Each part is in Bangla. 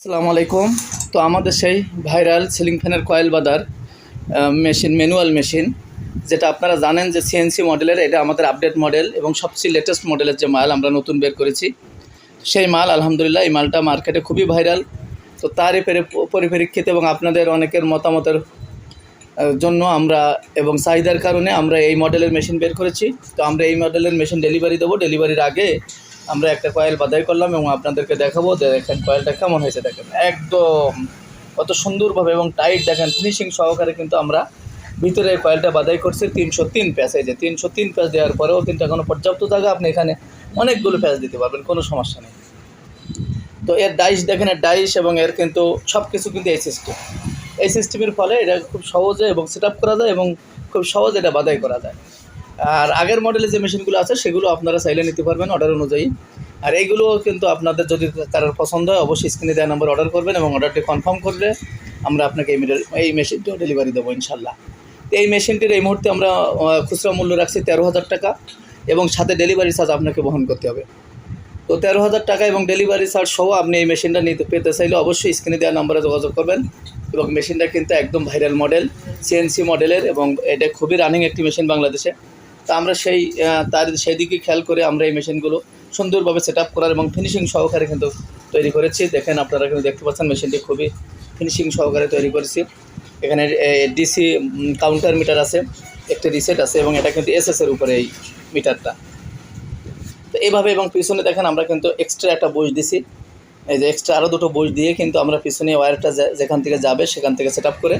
আসসালামু আলাইকুম। তো আমাদের সেই ভাইরাল সিলিং ফ্যানের কয়েল বাদার মেশিন, ম্যানুয়াল মেশিন, যেটা আপনারা জানেন যে সিএনসি মডেলের, এটা আমাদের আপডেট মডেল এবং সবচেয়ে লেটেস্ট মডেলের যে মাল আমরা নতুন বের করেছি। সেই মাল আলহামদুলিল্লাহ এই মালটা মার্কেটে খুবই ভাইরাল। তো তারই পেরে- পরিপ্রেক্ষিতে এবং আপনাদের অনেকের মতামতের জন্য আমরা এবং চাহিদার কারণে আমরা এই মডেলের মেশিন বের করেছি। তো আমরা এই মডেলের মেশিন ডেলিভারি দেবো। ডেলিভারির আগে আমরা একটা কয়েল বাদাই করলাম এবং আপনাদেরকে দেখাবো যে দেখেন কয়েলটা কেমন হয়েছে, দেখেন। একদম কত সুন্দরভাবে এবং টাইট দেখেন ফিনিশিং সহকারে কিন্তু আমরা ভিতরে কয়েলটা বাদাই করছি তিনশো তিন প্যাচ। এই যে তিনশো তিন প্যাচ দেওয়ার পরেও কিন্তু এখনও পর্যাপ্ত জায়গা, আপনি এখানে অনেকগুলো প্যাচ দিতে পারবেন, কোনো সমস্যা নেই। তো এর ডাইস দেখেন, এর ডাইস এবং এর কিন্তু সব কিছু কিন্তু এই সিস্টেম এই সিস্টেমের ফলে এটা খুব সহজে এবং সেট করা যায় এবং খুব সহজে এটা বাদাই করা যায়। আর আগের মডেলে যে মেশিনগুলো আছে, সেগুলো আপনারা চাইলে নিতে পারবেন অর্ডার অনুযায়ী। আর এইগুলো কিন্তু আপনাদের যদি কারোর পছন্দ হয়, অবশ্যই স্ক্রিনে দেওয়া নাম্বার অর্ডার করবেন এবং অর্ডারটি কনফার্ম করলে আমরা আপনাকে এই এই মেশিনটিও ডেলিভারি দেবো ইনশাল্লাহ। এই মেশিনটির এই মুহূর্তে আমরা খুচরা মূল্য রাখছি তেরো হাজার টাকা এবং সাথে ডেলিভারি চার্জ আপনাকে বহন করতে হবে। তো তেরো হাজার টাকা এবং ডেলিভারি চার্জ সহ আপনি এই মেশিনটা নিতে পেতে চাইলে অবশ্যই স্ক্রিনে দেওয়া নাম্বারে যোগাযোগ করবেন এবং মেশিনটা কিন্তু একদম ভাইরাল মডেল সিএনসি মডেলের এবং এটা খুবই রানিং একটি মেশিন বাংলাদেশে। তা আমরা সেই তার সেই দিকে খেয়াল করে আমরা এই মেশিনগুলো সুন্দরভাবে সেট আপ করার এবং ফিনিশিং সহকারে কিন্তু তৈরি করেছি। দেখেন আপনারা কিন্তু দেখতে পাচ্ছেন মেশিনটি খুবই ফিনিশিং সহকারে তৈরি করেছি। এখানে ডিসি কাউন্টার মিটার আছে, একটি রিসেট আছে এবং এটা কিন্তু এসএস এর উপরে এই মিটারটা তো এইভাবে এবং পিছনে দেখেন আমরা কিন্তু এক্সট্রা একটা বই দিছি। এই যে এক্সট্রা আরও দুটো বই দিয়ে কিন্তু আমরা পিছনে ওয়্যারটা যে- যেখান থেকে যাবে সেখান থেকে সেট করে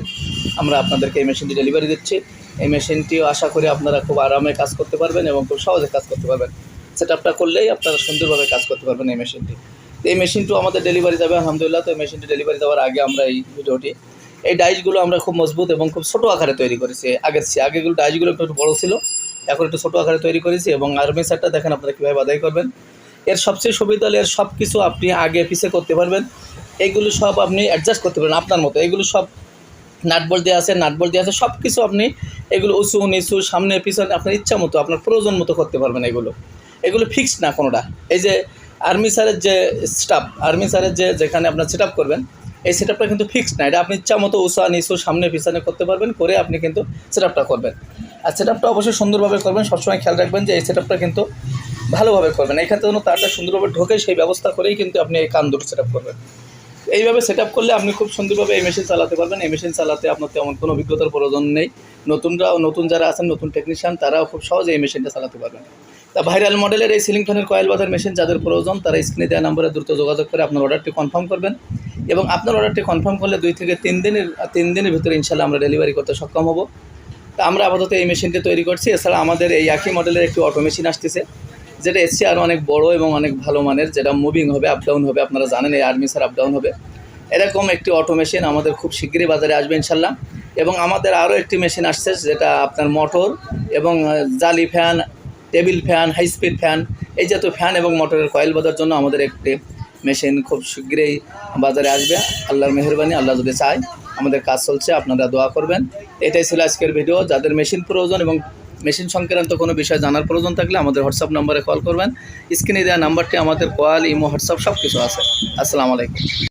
আমরা আপনাদেরকে এই মেশিনটি ডেলিভারি দিচ্ছি। এই মেশিনটিও আশা করি আপনারা খুব আরামে কাজ করতে পারবেন এবং খুব সহজে কাজ করতে পারবেন। সেট আপটা করলেই আপনারা সুন্দরভাবে কাজ করতে পারবেন এই মেশিনটি। এই মেশিনটিও আমাদের ডেলিভারি যাবে, আলহামদুলিল্লাহ। তো এই মেশিনটি ডেলিভারি দেওয়ার আগে আমরা এই ভিডিওটি, এই ডাইসগুলো আমরা খুব মজবুত এবং খুব ছোটো আকারে তৈরি করেছি। আগের চেয়ে আগেগুলো ডাইসগুলো একটু বড়ো ছিল, এখন একটু ছোটো আকারে তৈরি করেছি এবং আর্মিসারটা দেখেন আপনারা কীভাবে বাদাই করবেন। এর সবচেয়ে সুবিধা এর সব কিছু আপনি আগে পিছে করতে পারবেন। এইগুলো সব আপনি অ্যাডজাস্ট করতে পারবেন আপনার মতো। এগুলো সব নাটবল দেওয়া আছে, নাটবল দেওয়া আছে সব কিছু আপনি এগুলো উঁচু, নিচু, সামনে, পিছনে আপনার ইচ্ছা মতো, আপনার প্রয়োজন মতো করতে পারবেন এগুলো। এগুলো ফিক্সড না কোনোটা। এই যে আর্মি স্যারের যে স্টাফ আর্মি স্যারের যে যেখানে আপনার সেট করবেন, এই সেট কিন্তু ফিক্সড না। এটা আপনি ইচ্ছা মতো উঁচা, নিচু, সামনে, পিছনে করতে পারবেন, করে আপনি কিন্তু সেট করবেন। আর সেট অবশ্যই সুন্দরভাবে করবেন, সবসময় খেয়াল রাখবেন যে এই সেট কিন্তু ভালোভাবে করবেন। এখানে যেন তারটা সুন্দরভাবে ঢোকে, সেই ব্যবস্থা করেই কিন্তু আপনি এই কান দুটো সেট করবেন। এইভাবে সেট করলে আপনি খুব সুন্দরভাবে এই মেশিন চালাতে পারবেন। এই মেশিন চালাতে আপনার তেমন কোনো অভিজ্ঞতার প্রয়োজন নেই। নতুনরাও নতুন যারা আছেন, নতুন টেকনিশিয়ান তারাও খুব সহজে এই মেশিনটা চালাতে পারবেন। তা ভাইরাল মডেলের এই সিলিং ফ্যানের কয়েল বাজার মেশিন যাদের প্রয়োজন, তারা স্ক্রিনে দেওয়া নম্বরে দ্রুত যোগাযোগ করে আপনার অর্ডারটি কনফার্ম করবেন। এবং আপনার অর্ডারটি কনফার্ম করলে দুই থেকে তিন দিনের তিন দিনের ভিতরে ইনশাল্লাহ আমরা ডেলিভারি করতে সক্ষম হব। তা আমরা আপাতত এই মেশিনটি তৈরি করছি। এছাড়া আমাদের এই একই মডেলের একটি অটো মেশিন আসতেছে। যেটা এসছে আরও অনেক বড় এবং অনেক ভালো মানের, যেটা মুভিং হবে আপ ডাউন হবে, আপনারা জানেন এই আর্মিসার আপ ডাউন হবে। এরকম একটি অটো মেশিন আমাদের খুব শীঘ্রই বাজারে আসবে ইনশাল্লাহ। এবং আমাদের আরও একটি মেশিন আসছে, যেটা আপনার মোটর এবং জালি fan table fan high speed fan এই জাতীয় ফ্যান এবং মোটরের কয়েল বাজার জন্য আমাদের একটি মেশিন খুব শীঘ্রই বাজারে আসবে। আল্লাহর মেহরবানি, আল্লাহ যদি চায়, আমাদের কাজ চলছে, আপনারা দোয়া করবেন। এটাই ছিল আজকের ভিডিও যাদের মেশিন প্রয়োজন এবং মেশিন সংক্রান্ত কোনো বিষয় জানার প্রয়োজন থাকলে আমাদের হোয়াটসঅ্যাপ নম্বরে কল করবেন। স্ক্রিনে দেওয়া নাম্বারটি আমাদের কল, ইমো, হোয়াটসঅ্যাপ সব কিছু আছে। আসসালামু আলাইকুম।